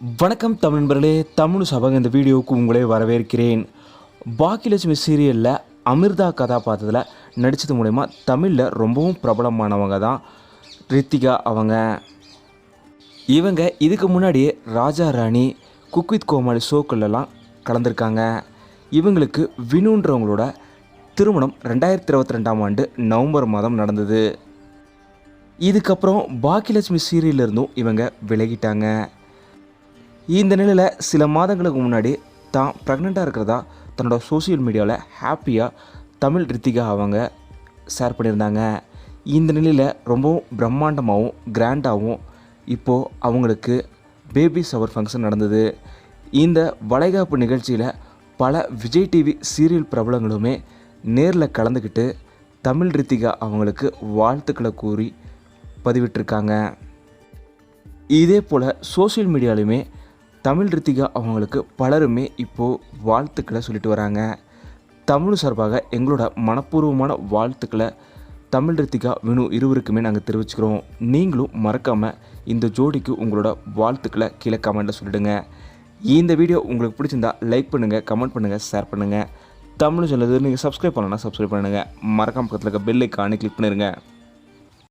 வணக்கம் தமிழ் நண்பர்களே தமிழ் சபக இந்த வீடியோவுக்கு உங்களே வரவேற்கிறேன். பாக்கியலட்சுமி சீரியலில் அமிர்தா கதாபாத்திரத்தில் நடித்தது மூலயமா தமிழில் ரொம்பவும் பிரபலமானவங்க தான் ரித்திகா அவங்க. இவங்க இதுக்கு முன்னாடியே ராஜா ராணி குக்வித் கோமாளி ஷோக்கள்லாம் கலந்துருக்காங்க. இவங்களுக்கு வினுன்றவங்களோட திருமணம் ரெண்டாயிரத்தி இருபத்தி ரெண்டாம் ஆண்டு நவம்பர் மாதம் நடந்தது. இதுக்கப்புறம் பாக்கியலட்சுமி சீரியல்ல இருந்தும் இவங்க விலகிட்டாங்க. இந்த நிலையில் சில மாதங்களுக்கு முன்னாடி தான் ப்ரெக்னெண்ட்டாக இருக்கிறதா தன்னோட சோஷியல் மீடியாவில் ஹாப்பியாக தமிழ் ரித்திகா அவங்க ஷேர் பண்ணியிருந்தாங்க. இந்த நிலையில் ரொம்பவும் பிரம்மாண்டமாகவும் கிராண்டாகவும் இப்போது அவங்களுக்கு பேபி ஷவர் ஃபங்க்ஷன் நடந்தது. இந்த வளைகாப்பு நிகழ்ச்சியில் பல விஜய் டிவி சீரியல் பிரபலங்களுமே நேரில் கலந்துக்கிட்டு தமிழ் ரித்திகா அவங்களுக்கு வாழ்த்துக்களை கூறி பதிவிட்டிருக்காங்க. இதே போல் சோஷியல் மீடியாலையுமே தமிழ் ரித்திகா அவங்களுக்கு பலருமே இப்போது வாழ்த்துக்களை சொல்லிட்டு வராங்க. தமிழ் சார்பாக எங்களோட மனப்பூர்வமான வாழ்த்துக்களை தமிழ் ரித்திகா வினு இருவருக்குமே நாங்கள் தெரிவிச்சுக்கிறோம். நீங்களும் மறக்காமல் இந்த ஜோடிக்கு உங்களோட வாழ்த்துக்களை கீழே கமெண்ட்டில் சொல்லிடுங்க. இந்த வீடியோ உங்களுக்கு பிடிச்சிருந்தா லைக் பண்ணுங்கள் கமெண்ட் பண்ணுங்கள் ஷேர் பண்ணுங்கள் தமிழ் சொல்லுது நீங்கள் சப்ஸ்கிரைப் பண்ணலன்னா சப்ஸ்கிரைப் பண்ணுங்கள் மறக்காம பக்கத்தில் இருக்க பெல் ஐக்கானே கிளிக் பண்ணிடுங்க